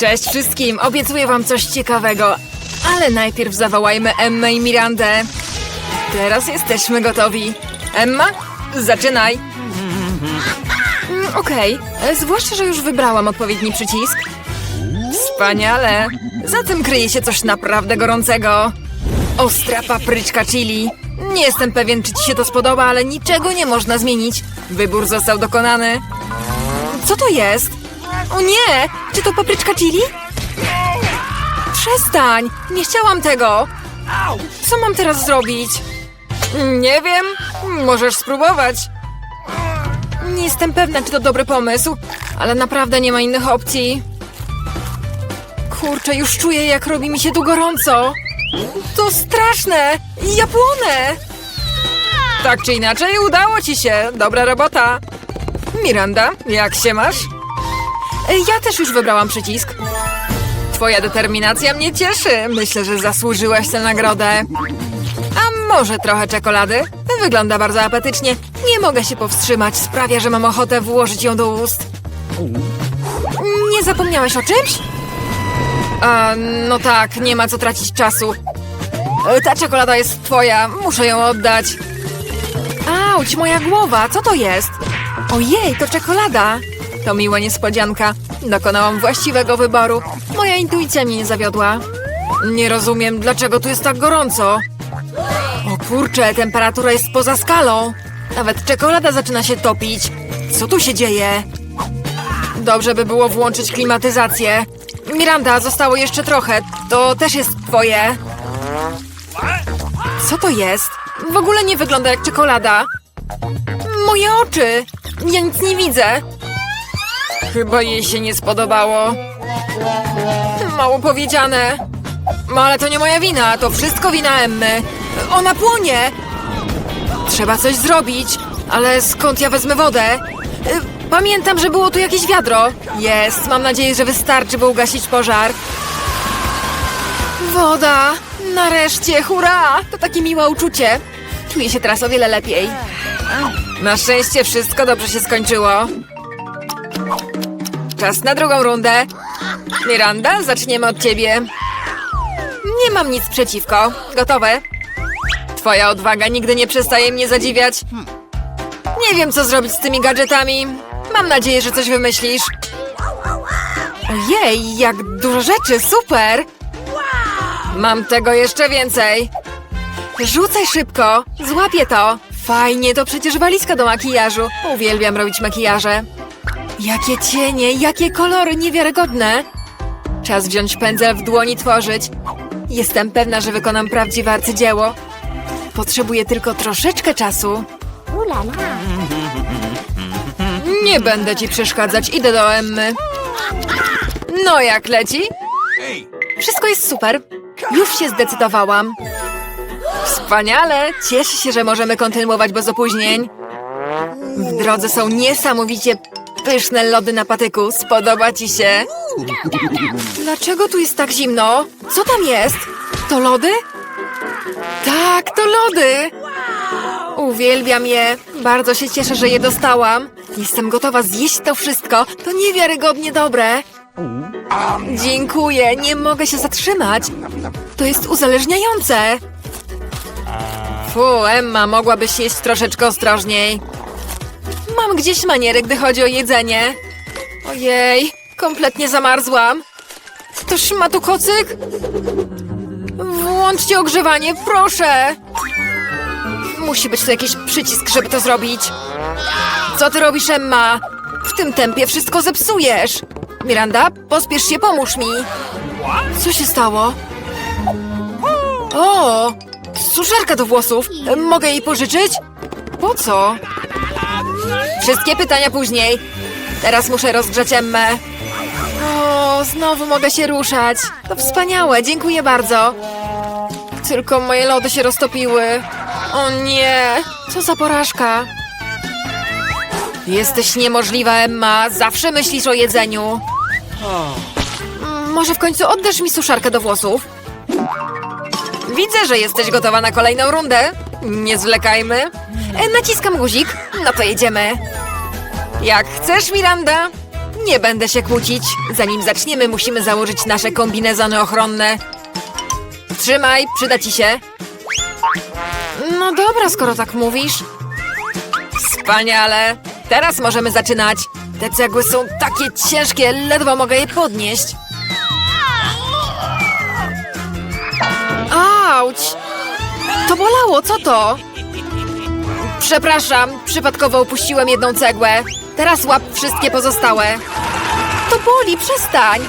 Cześć wszystkim, obiecuję wam coś ciekawego. Ale najpierw zawołajmy Emmę i Mirandę. Teraz jesteśmy gotowi. Emma, zaczynaj. Mm, Okej, zwłaszcza, że już wybrałam odpowiedni przycisk. Wspaniale. Za tym kryje się coś naprawdę gorącego. Ostra papryczka chili. Nie jestem pewien, czy ci się to spodoba, ale niczego nie można zmienić. Wybór został dokonany. Co to jest? O nie! Czy to papryczka chili? Przestań! Nie chciałam tego! Co mam teraz zrobić? Nie wiem. Możesz spróbować. Nie jestem pewna, czy to dobry pomysł, ale naprawdę nie ma innych opcji. Kurczę, już czuję, jak robi mi się tu gorąco. To straszne! Ja płonę! Tak czy inaczej, udało ci się. Dobra robota. Miranda, jak się masz? E, Ja też już wybrałam przycisk. Twoja determinacja mnie cieszy. Myślę, że zasłużyłaś tę nagrodę. A może trochę czekolady? Wygląda bardzo apetycznie. Nie mogę się powstrzymać. Sprawia, że mam ochotę włożyć ją do ust. Nie zapomniałeś o czymś? A, no tak, nie ma co tracić czasu. E, Ta czekolada jest twoja. Muszę ją oddać. Auć, moja głowa, co to jest? Ojej, to czekolada. To miła niespodzianka. Dokonałam właściwego wyboru. Moja intuicja mnie nie zawiodła. Nie rozumiem, dlaczego tu jest tak gorąco. O kurczę, temperatura jest poza skalą. Nawet czekolada zaczyna się topić. Co tu się dzieje? Dobrze by było włączyć klimatyzację. Miranda, zostało jeszcze trochę. To też jest twoje. Co to jest? W ogóle nie wygląda jak czekolada. Moje oczy! Ja nic nie widzę. Chyba jej się nie spodobało. Mało powiedziane. No ale to nie moja wina, to wszystko wina Emmy. Ona płonie! Trzeba coś zrobić, ale skąd ja wezmę wodę? Pamiętam, że było tu jakieś wiadro. Jest, mam nadzieję, że wystarczy, by ugasić pożar. Woda! Nareszcie, hurra! To takie miłe uczucie. Czuję się teraz o wiele lepiej. Na szczęście wszystko dobrze się skończyło. Czas na drugą rundę. Miranda, zaczniemy od ciebie. Nie mam nic przeciwko. Gotowe? Twoja odwaga nigdy nie przestaje mnie zadziwiać. Nie wiem, co zrobić z tymi gadżetami. Mam nadzieję, że coś wymyślisz. Ojej, jak dużo rzeczy, super! Mam tego jeszcze więcej. Rzucaj szybko, złapię to. Fajnie, to przecież walizka do makijażu. Uwielbiam robić makijaże. Jakie cienie, jakie kolory niewiarygodne. Czas wziąć pędzel w dłoni tworzyć. Jestem pewna, że wykonam prawdziwe arcydzieło. Potrzebuję tylko troszeczkę czasu. Nie będę ci przeszkadzać, idę do Emmy. No jak leci? Wszystko jest super. Już się zdecydowałam. Wspaniale! Cieszę się, że możemy kontynuować bez opóźnień. W drodze są niesamowicie pyszne lody na patyku. Spodoba ci się? Dlaczego tu jest tak zimno? Co tam jest? To lody? Tak, to lody! Uwielbiam je. Bardzo się cieszę, że je dostałam. Jestem gotowa zjeść to wszystko. To niewiarygodnie dobre. Dziękuję, nie mogę się zatrzymać. To jest uzależniające. Fu, Emma, mogłabyś jeść troszeczkę ostrożniej. Gdzieś maniery, gdy chodzi o jedzenie. Ojej, kompletnie zamarzłam. Ktoś ma tu kocyk? Włączcie ogrzewanie, proszę. Musi być tu jakiś przycisk, żeby to zrobić. Co ty robisz, Emma? W tym tempie wszystko zepsujesz. Miranda, pospiesz się, pomóż mi. Co się stało? O, suszarka do włosów. Mogę jej pożyczyć? Po co? Wszystkie pytania później. Teraz muszę rozgrzać Emmę. O, znowu mogę się ruszać. To wspaniałe, dziękuję bardzo. Tylko moje lody się roztopiły. O nie, co za porażka. Jesteś niemożliwa, Emma. Zawsze myślisz o jedzeniu. Może w końcu oddasz mi suszarkę do włosów? Widzę, że jesteś gotowa na kolejną rundę. Nie zwlekajmy. E, naciskam guzik. No to jedziemy. Jak chcesz, Miranda. Nie będę się kłócić. Zanim zaczniemy, musimy założyć nasze kombinezony ochronne. Trzymaj, przyda ci się. No dobra, skoro tak mówisz. Wspaniale. Teraz możemy zaczynać. Te cegły są takie ciężkie, ledwo mogę je podnieść. Auć! To bolało, co to? Przepraszam, przypadkowo upuściłem jedną cegłę. Teraz łap wszystkie pozostałe. To boli, przestań!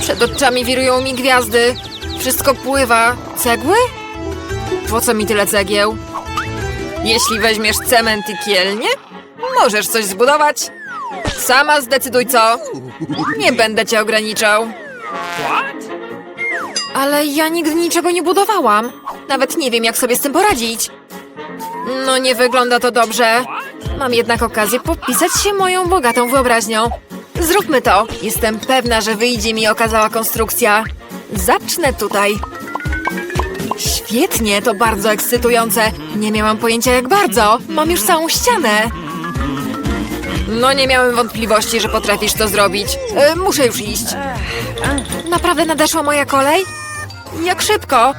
Przed oczami wirują mi gwiazdy. Wszystko pływa. Cegły? Po co mi tyle cegieł? Jeśli weźmiesz cement i kielnie, możesz coś zbudować. Sama zdecyduj co. Nie będę cię ograniczał. Ale ja nigdy niczego nie budowałam. Nawet nie wiem, jak sobie z tym poradzić. No, nie wygląda to dobrze. Mam jednak okazję popisać się moją bogatą wyobraźnią. Zróbmy to. Jestem pewna, że wyjdzie mi okazała konstrukcja. Zacznę tutaj. Świetnie, to bardzo ekscytujące. Nie miałam pojęcia jak bardzo. Mam już całą ścianę. No nie miałem wątpliwości, że potrafisz to zrobić. E, muszę już iść. Naprawdę nadeszła moja kolej? Jak szybko?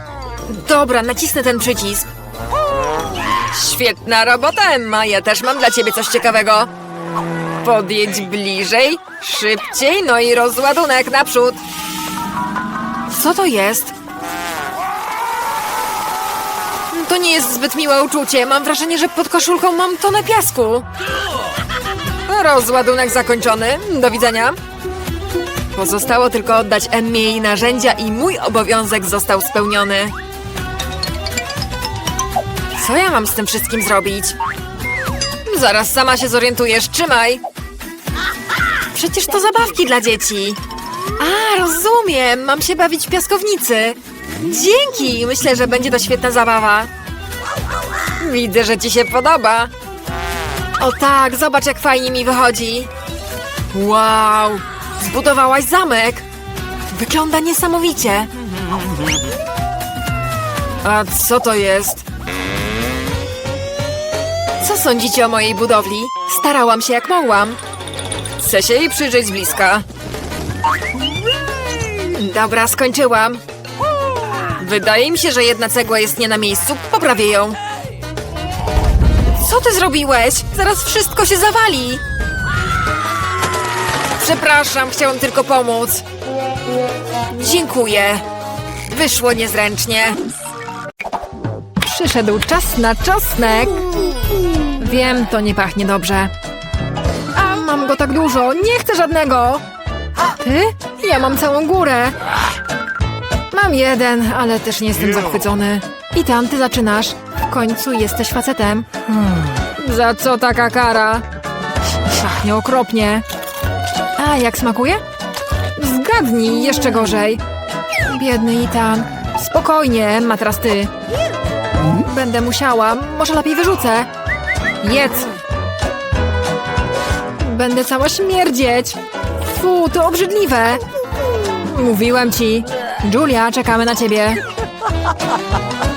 Dobra, nacisnę ten przycisk. Świetna robota, Emma. Ja też mam dla ciebie coś ciekawego. Podjedź bliżej, szybciej, no i rozładunek naprzód. Co to jest? To nie jest zbyt miłe uczucie. Mam wrażenie, że pod koszulką mam tonę piasku. Rozładunek zakończony. Do widzenia. Pozostało tylko oddać Emmie jej narzędzia i mój obowiązek został spełniony. Co ja mam z tym wszystkim zrobić? Zaraz sama się zorientujesz. Trzymaj. Przecież to zabawki dla dzieci. A, rozumiem. Mam się bawić w piaskownicy. Dzięki. Myślę, że będzie to świetna zabawa. Widzę, że ci się podoba. O tak, zobacz jak fajnie mi wychodzi. Wow, zbudowałaś zamek. Wygląda niesamowicie. A co to jest? Co sądzicie o mojej budowli? Starałam się jak mogłam. Chcę się jej przyjrzeć z bliska. Dobra, skończyłam. Wydaje mi się, że jedna cegła jest nie na miejscu. Poprawię ją. Co ty zrobiłeś? Zaraz wszystko się zawali. Przepraszam, chciałam tylko pomóc. Dziękuję. Wyszło niezręcznie. Przyszedł czas na czosnek. Wiem, to nie pachnie dobrze. A mam go tak dużo, nie chcę żadnego. Ty? Ja mam całą górę. Mam jeden, ale też nie jestem zachwycony. I tam ty zaczynasz. W końcu jesteś facetem. Hmm. Za co taka kara? Pachnie okropnie. A jak smakuje? Zgadnij, jeszcze gorzej. Biedny Itan. Spokojnie, ma teraz ty. Będę musiała, może lepiej wyrzucę. Jedz. Będę cała śmierdzieć. Fu, to obrzydliwe. Mówiłem ci. Julia, czekamy na ciebie.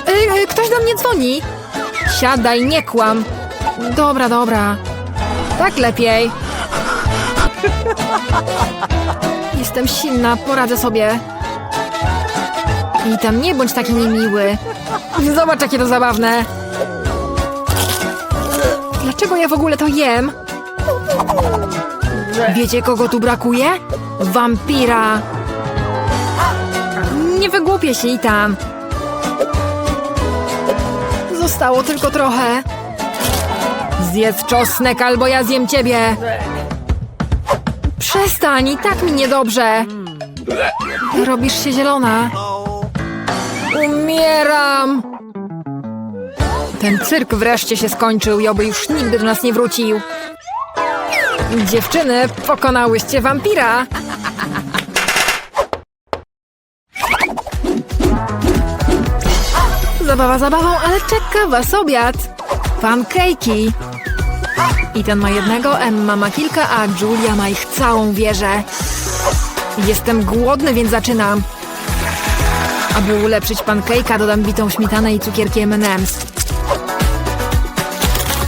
Y, y, ktoś do mnie dzwoni. Siadaj, nie kłam. Dobra, dobra. Tak lepiej. Jestem silna, poradzę sobie. I tam nie bądź taki niemiły. Zobacz, jakie to zabawne. Dlaczego ja w ogóle to jem? Wiecie, kogo tu brakuje? Wampira. Nie wygłupię się i tam. Zostało tylko trochę. Zjedz czosnek, albo ja zjem ciebie. Przestań, i tak mi niedobrze. Robisz się zielona. Umieram. Ten cyrk wreszcie się skończył i oby już nigdy do nas nie wrócił. Dziewczyny, pokonałyście wampira. Zabawa zabawą, ale czeka was obiad. Pankejki. Ten ma jednego, Emma ma kilka, a Julia ma ich całą wieżę. Jestem głodny, więc zaczynam. Aby ulepszyć pankejka, dodam bitą śmietanę i cukierki M&M's.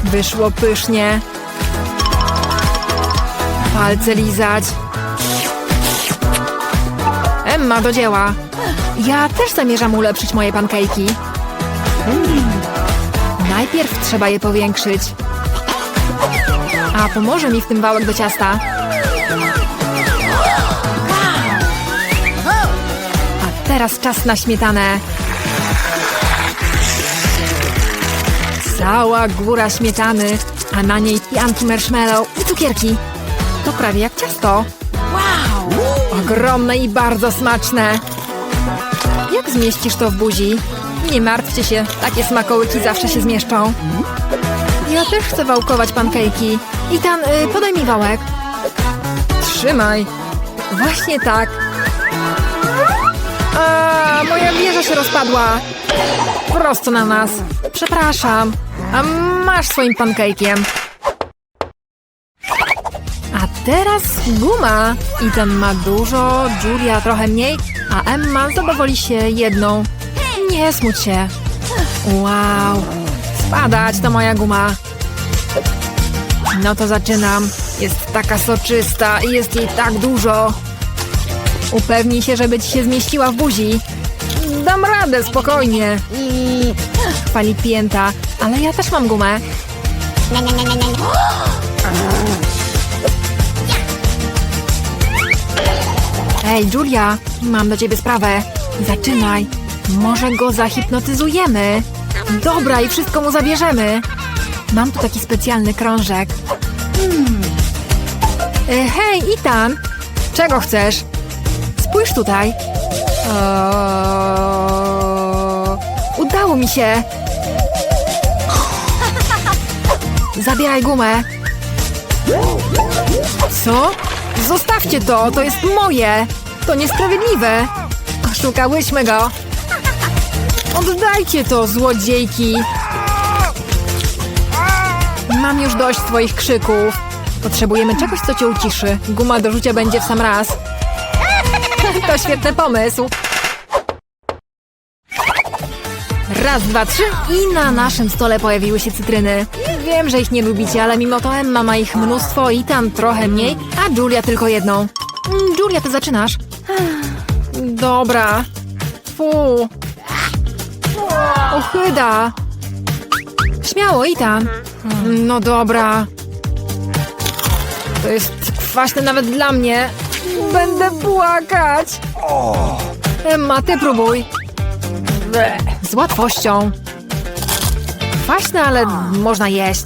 Wyszło pysznie. Palce lizać. Emma, do dzieła. Ja też zamierzam ulepszyć moje pankejki. Najpierw trzeba je powiększyć. A pomoże mi w tym wałek do ciasta. A teraz czas na śmietanę. Cała góra śmietany, a na niej pianki marshmallow i cukierki. To prawie jak ciasto. Wow! Ogromne i bardzo smaczne. Jak zmieścisz to w buzi? Nie martwcie się, takie smakołyki zawsze się zmieszczą. Ja też chcę wałkować pankejki. Itan, y, podaj mi wałek. Trzymaj. Właśnie tak. A, moja wieża się rozpadła. Prosto na nas. Przepraszam. A masz swoim pankejkiem. A teraz guma. Ethan ma dużo, Julia trochę mniej, a Emma zadowoli się jedną. Nie smuć się. Wow. Spadać to moja guma. No to zaczynam. Jest taka soczysta i jest jej tak dużo. Upewnij się, żeby ci się zmieściła w buzi. Dam radę, spokojnie. Chwali pięta, ale ja też mam gumę. Ej, Julia, mam do ciebie sprawę. Zaczynaj. Może go zahipnotyzujemy. Dobra, i wszystko mu zabierzemy. Mam tu taki specjalny krążek. Hmm. E, hej, Itan! Czego chcesz? Spójrz tutaj. Udało mi się. Zabieraj gumę. Co? Zostawcie to, to jest moje. To niesprawiedliwe. Oszukałyśmy go. Oddajcie to, złodziejki. Mam już dość twoich krzyków. Potrzebujemy czegoś, co cię uciszy. Guma do rzucia będzie w sam raz. To świetny pomysł. Raz, dwa, trzy i na naszym stole pojawiły się cytryny. Wiem, że ich nie lubicie, ale mimo to Emma ma ich mnóstwo i tam trochę mniej, a Julia tylko jedną. Julia, ty zaczynasz. Dobra. Fu. Ochyda. Śmiało, i tam. No dobra. To jest kwaśne nawet dla mnie. Będę płakać. Emma, ty próbuj. Z łatwością. Kwaśne, ale można jeść.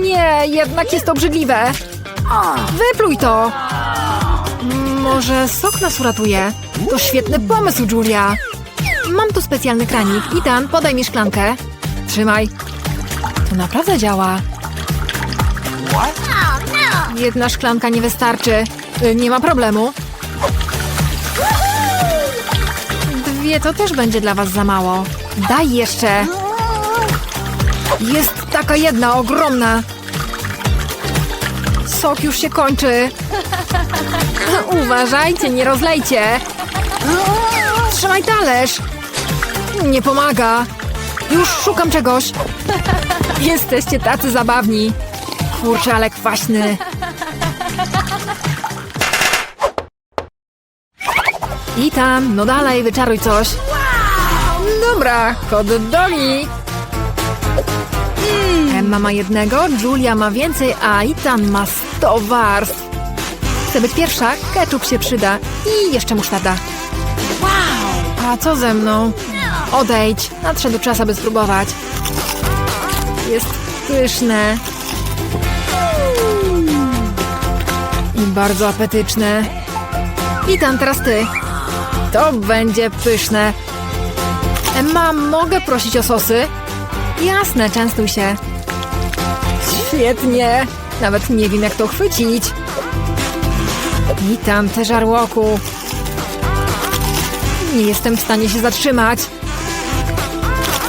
Nie, jednak jest obrzydliwe. Wypluj to. Może sok nas uratuje? To świetny pomysł, Julia. Mam tu specjalny kranik. Itan, podaj mi szklankę. Trzymaj. To naprawdę działa. Jedna szklanka nie wystarczy. Y, Nie ma problemu. Dwie to też będzie dla was za mało. Daj jeszcze. Jest taka jedna, ogromna. Sok już się kończy. Uważajcie, nie rozlejcie. Trzymaj talerz. Nie pomaga. Już szukam czegoś. Jesteście tacy zabawni. Kurczę, ale kwaśny. I tam, no dalej, wyczaruj coś. Dobra, hot dogi. Emma ma jednego, Julia ma więcej, a Ethan ma 100 warstw. Chcę być pierwsza, ketchup się przyda i jeszcze musztarda. A co ze mną? Odejdź, nadszedł czas, aby spróbować. Pyszne. I bardzo apetyczne. I tam teraz ty. To będzie pyszne. Emma, mogę prosić o sosy? Jasne, częstuj się. Świetnie. Nawet nie wiem, jak to chwycić. I tam te żarłoku. Nie jestem w stanie się zatrzymać.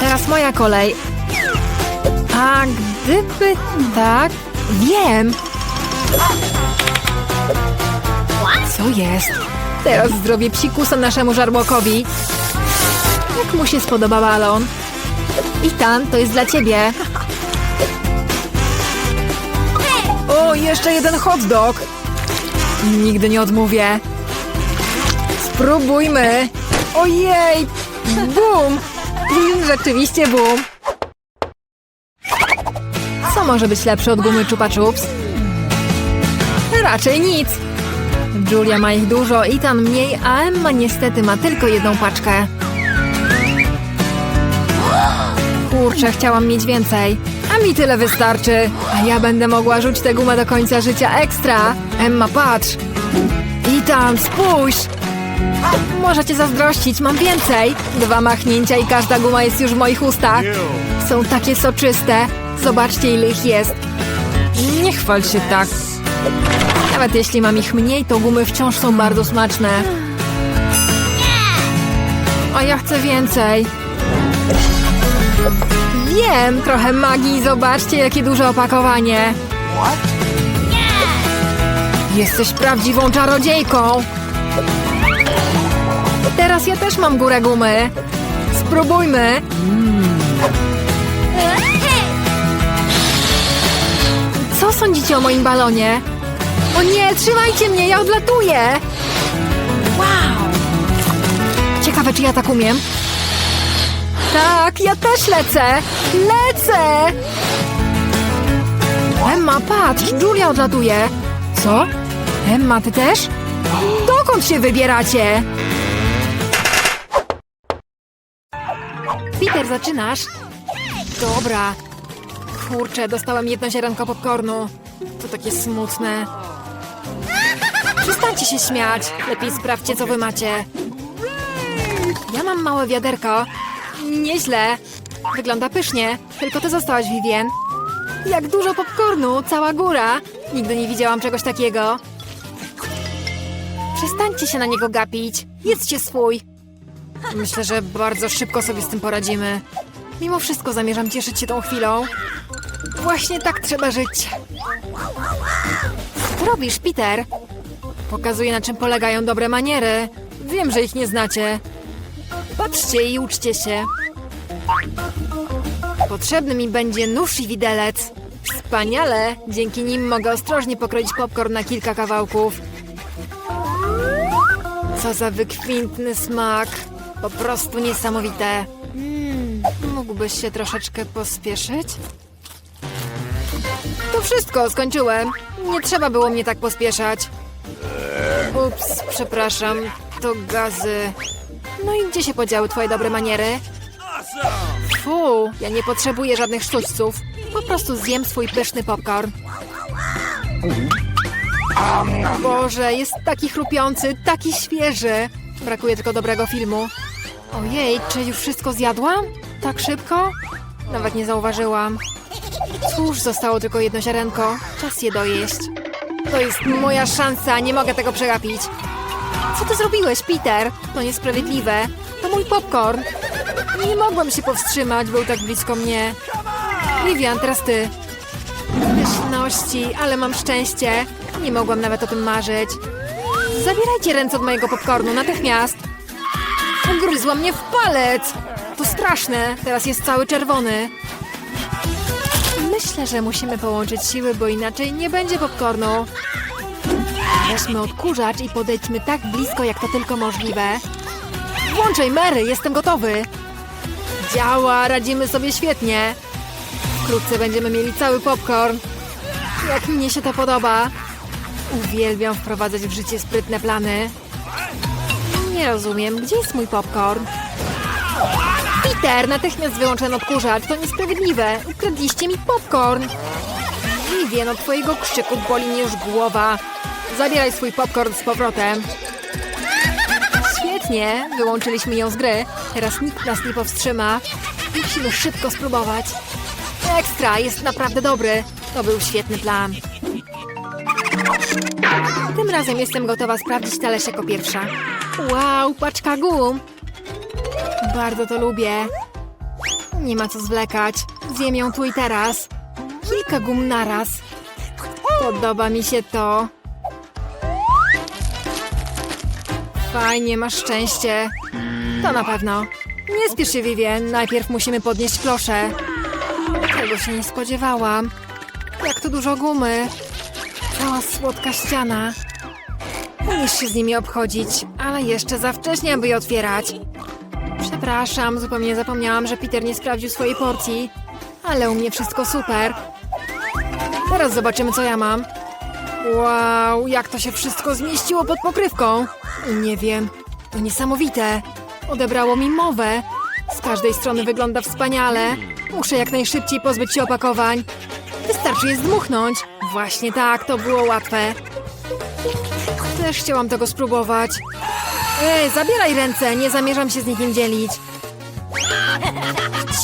Teraz moja kolej. A gdyby tak... Wiem. Co jest? Teraz zrobię psikusa naszemu żarłokowi. Jak mu się spodoba balon? Itan, to jest dla ciebie. O, jeszcze jeden hot dog. Nigdy nie odmówię. Spróbujmy. Ojej! Bum! Rzeczywiście bum. Może być lepsze od gumy Chupa Chups? Raczej nic. Julia ma ich dużo, Ethan mniej, a Emma niestety ma tylko jedną paczkę. Kurczę, chciałam mieć więcej. A mi tyle wystarczy. A ja będę mogła rzucić tę gumę do końca życia ekstra. Emma, patrz. Ethan, spójrz. Możecie zazdrościć, mam więcej. Dwa machnięcia i każda guma jest już w moich ustach. Są takie soczyste. Zobaczcie, ile ich jest. Nie chwal się tak. Nawet jeśli mam ich mniej, to gumy wciąż są bardzo smaczne. A ja chcę więcej. Wiem, trochę magii. Zobaczcie, jakie duże opakowanie. Jesteś prawdziwą czarodziejką. Teraz ja też mam górę gumy. Spróbujmy. Co sądzicie o moim balonie? O nie, trzymajcie mnie, ja odlatuję! Wow! Ciekawe, czy ja tak umiem. Tak, ja też lecę! Lecę! Emma, patrz, Julia odlatuje. Co? Emma, ty też? Dokąd się wybieracie? Peter, zaczynasz? Dobra. Kurczę, dostałem jedno ziarenko popcornu. To takie smutne. Przestańcie się śmiać. Lepiej sprawdźcie, co wy macie. Ja mam małe wiaderko. Nieźle. Wygląda pysznie. Tylko ty zostałaś, Vivien. Jak dużo popcornu, cała góra. Nigdy nie widziałam czegoś takiego. Przestańcie się na niego gapić. Jedzcie swój. Myślę, że bardzo szybko sobie z tym poradzimy. Mimo wszystko zamierzam cieszyć się tą chwilą. Właśnie tak trzeba żyć. Co robisz, Peter? Pokazuję, na czym polegają dobre maniery. Wiem, że ich nie znacie. Patrzcie i uczcie się. Potrzebny mi będzie nóż i widelec. Wspaniale! Dzięki nim mogę ostrożnie pokroić popcorn na kilka kawałków. Co za wykwintny smak. Po prostu niesamowite. Mm, mógłbyś się troszeczkę pospieszyć? Wszystko, skończyłem. Nie trzeba było mnie tak pospieszać. Ups, przepraszam, to gazy. No i gdzie się podziały twoje dobre maniery? Fu, ja nie potrzebuję żadnych sztućców. Po prostu zjem swój pyszny popcorn. Boże, jest taki chrupiący, taki świeży. Brakuje tylko dobrego filmu. Ojej, czy już wszystko zjadłam? Tak szybko? Nawet nie zauważyłam. Cóż, zostało tylko jedno ziarenko. Czas je dojeść. To jest moja szansa, nie mogę tego przegapić. Co ty zrobiłeś, Peter? To niesprawiedliwe. To mój popcorn. Nie mogłam się powstrzymać, był tak blisko mnie. Vivian, teraz ty. Pyszności, ale mam szczęście. Nie mogłam nawet o tym marzyć. Zabierajcie ręce od mojego popcornu, natychmiast. Ugryzła mnie w palec. To straszne, teraz jest cały czerwony. Myślę, że musimy połączyć siły, bo inaczej nie będzie popcornu. Weźmy odkurzacz i podejdźmy tak blisko, jak to tylko możliwe. Włączaj, Mary, jestem gotowy. Działa, radzimy sobie świetnie. Wkrótce będziemy mieli cały popcorn. Jak mnie się to podoba. Uwielbiam wprowadzać w życie sprytne plany. Nie rozumiem, gdzie jest mój popcorn? Peter, natychmiast wyłącz ten odkurzacz, to niesprawiedliwe. Ukradliście mi popcorn. Vivien, od twojego krzyku boli mnie już głowa. Zabieraj swój popcorn z powrotem. Świetnie, wyłączyliśmy ją z gry. Teraz nikt nas nie powstrzyma. Musimy szybko spróbować. Ekstra, jest naprawdę dobry. To był świetny plan. Tym razem jestem gotowa sprawdzić talerz jako pierwsza. Wow, paczka gum. Bardzo to lubię. Nie ma co zwlekać. Zjem ją tu i teraz. Kilka gum naraz. Podoba mi się to. Fajnie, masz szczęście. To na pewno. Nie spiesz się, Vivien. Najpierw musimy podnieść kloszę. Tego się nie spodziewałam. Jak tu dużo gumy. Cała słodka ściana. Umiesz się z nimi obchodzić, ale jeszcze za wcześnie, aby je otwierać. Przepraszam, zupełnie zapomniałam, że Peter nie sprawdził swojej porcji. Ale u mnie wszystko super. Teraz zobaczymy, co ja mam. Wow, jak to się wszystko zmieściło pod pokrywką. Nie wiem, to niesamowite. Odebrało mi mowę. Z każdej strony wygląda wspaniale. Muszę jak najszybciej pozbyć się opakowań. Wystarczy je zdmuchnąć. Właśnie tak, to było łatwe. Też chciałam tego spróbować. Ej, zabieraj ręce, nie zamierzam się z nikim dzielić.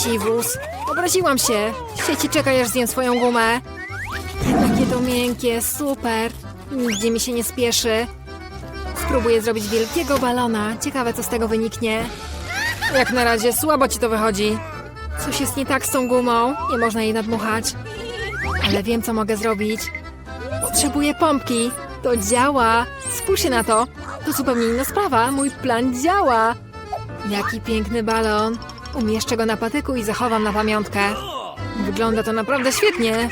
Siwus, obraziłam się. Sieci czekaj, aż zjem swoją gumę. Jakie to miękkie, super. Nigdzie mi się nie spieszy. Spróbuję zrobić wielkiego balona. Ciekawe, co z tego wyniknie. Jak na razie słabo ci to wychodzi. Coś jest nie tak z tą gumą. Nie można jej nadmuchać. Ale wiem, co mogę zrobić. Potrzebuję pompki. To działa. Spójrzcie na to. To zupełnie inna sprawa. Mój plan działa. Jaki piękny balon. Umieszczę go na patyku i zachowam na pamiątkę. Wygląda to naprawdę świetnie.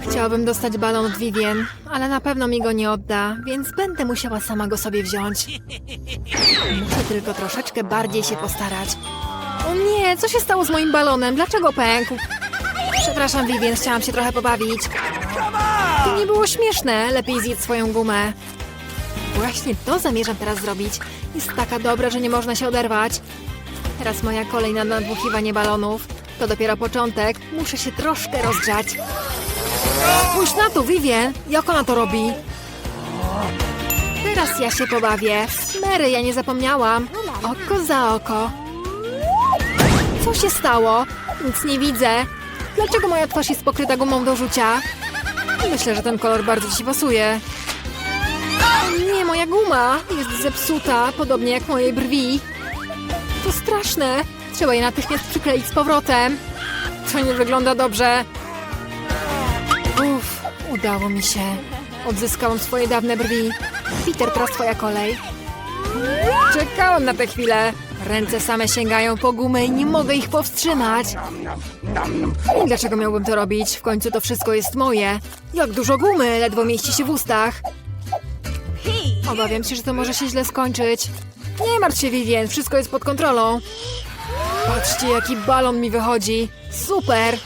Chciałabym dostać balon od Vivien, ale na pewno mi go nie odda, więc będę musiała sama go sobie wziąć. Muszę tylko troszeczkę bardziej się postarać. O nie, co się stało z moim balonem? Dlaczego pękł? Przepraszam, Vivien, chciałam się trochę pobawić. To nie było śmieszne, lepiej zjedz swoją gumę. Właśnie to zamierzam teraz zrobić. Jest taka dobra, że nie można się oderwać. Teraz moja kolej na nadmuchiwanie balonów. To dopiero początek. Muszę się troszkę rozgrzać. Spójrz na to, Vivien! Jak ona to robi? Teraz ja się pobawię. Mary, ja nie zapomniałam. Oko za oko. Co się stało? Nic nie widzę. Dlaczego moja twarz jest pokryta gumą do rzucia? Myślę, że ten kolor bardzo ci pasuje. Nie, moja guma jest zepsuta, podobnie jak moje brwi. To straszne. Trzeba je natychmiast przykleić z powrotem. To nie wygląda dobrze. Uff, udało mi się. Odzyskałam swoje dawne brwi. Peter, teraz twoja kolej. Czekałam na tę chwilę. Ręce same sięgają po gumę i nie mogę ich powstrzymać. Dlaczego miałbym to robić? W końcu to wszystko jest moje. Jak dużo gumy, ledwo mieści się w ustach. Obawiam się, że to może się źle skończyć. Nie martw się, Vivien, wszystko jest pod kontrolą. Patrzcie, jaki balon mi wychodzi. Super!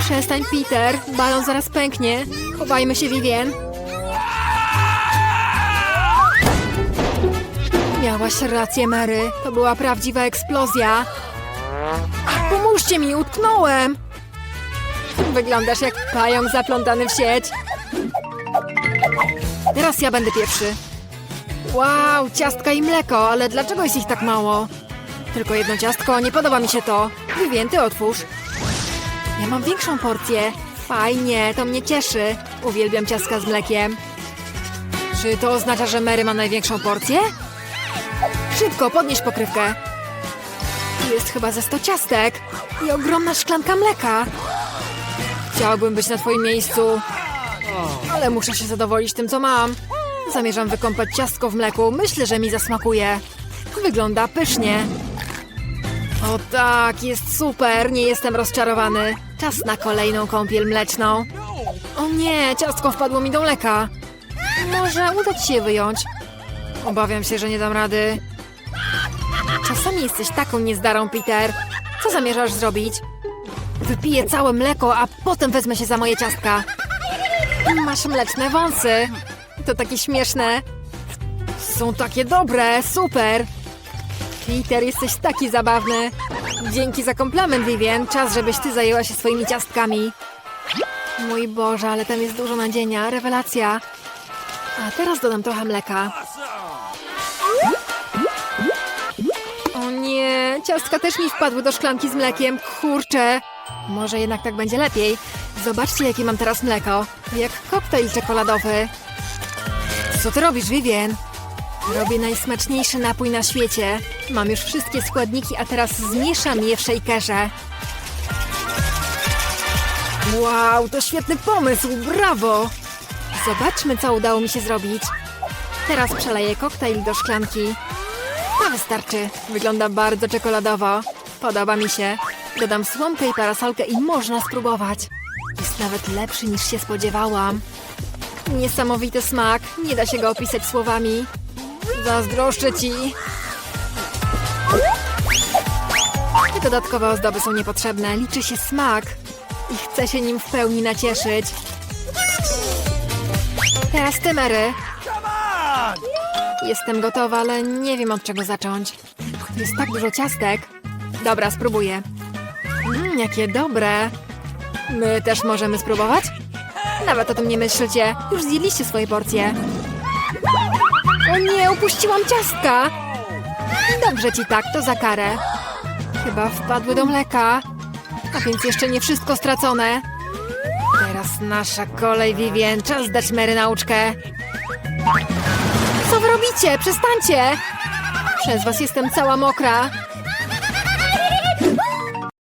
Przestań, Peter. Balon zaraz pęknie. Chowajmy się, Vivien. Miałaś rację, Mary. To była prawdziwa eksplozja. Pomóżcie mi, utknąłem! Wyglądasz jak pająk zaplątany w sieć. Teraz ja będę pierwszy. Wow, ciastka i mleko, ale dlaczego jest ich tak mało? Tylko jedno ciastko, nie podoba mi się to. Vivien, ty otwórz. Ja mam większą porcję. Fajnie, to mnie cieszy. Uwielbiam ciastka z mlekiem. Czy to oznacza, że Mary ma największą porcję? Szybko, podnieś pokrywkę. Jest chyba ze 100 ciastek i ogromna szklanka mleka. Chciałabym być na twoim miejscu, ale muszę się zadowolić tym, co mam. Zamierzam wykąpać ciastko w mleku. Myślę, że mi zasmakuje. Wygląda pysznie. O tak, jest super, nie jestem rozczarowany. Czas na kolejną kąpiel mleczną. O nie, ciastko wpadło mi do mleka. Może uda ci się wyjąć. Obawiam się, że nie dam rady. Czasami jesteś taką niezdarą, Peter. Co zamierzasz zrobić? Wypiję całe mleko, a potem wezmę się za moje ciastka. Masz mleczne wąsy. To takie śmieszne. Są takie dobre, super. Peter, jesteś taki zabawny. Dzięki za komplement, Vivien. Czas, żebyś ty zajęła się swoimi ciastkami. Mój Boże, ale tam jest dużo nadzienia. Rewelacja. A teraz dodam trochę mleka. O nie, ciastka też mi wpadły do szklanki z mlekiem. Kurczę. Może jednak tak będzie lepiej. Zobaczcie, jakie mam teraz mleko. Jak koktajl czekoladowy. Co ty robisz, Vivien? Robię najsmaczniejszy napój na świecie. Mam już wszystkie składniki, a teraz zmieszam je w shakerze. Wow, to świetny pomysł, brawo! Zobaczmy, co udało mi się zrobić. Teraz przeleję koktajl do szklanki. To wystarczy. Wygląda bardzo czekoladowo. Podoba mi się. Dodam słomkę i parasolkę i można spróbować. Nawet lepszy niż się spodziewałam. Niesamowity smak. Nie da się go opisać słowami. Zazdroszczę ci. Te dodatkowe ozdoby są niepotrzebne. Liczy się smak. I chcę się nim w pełni nacieszyć. Teraz ty, Mary. Jestem gotowa, ale nie wiem od czego zacząć. Jest tak dużo ciastek. Dobra, spróbuję. Mmm, jakie dobre. My też możemy spróbować? Nawet o tym nie myślcie. Już zjedliście swoje porcje. O nie, upuściłam ciastka. Dobrze ci tak, to za karę. Chyba wpadły do mleka. A więc jeszcze nie wszystko stracone. Teraz nasza kolej, Vivien. Czas dać Mary nauczkę. Co wy robicie? Przestańcie! Przez was jestem cała mokra.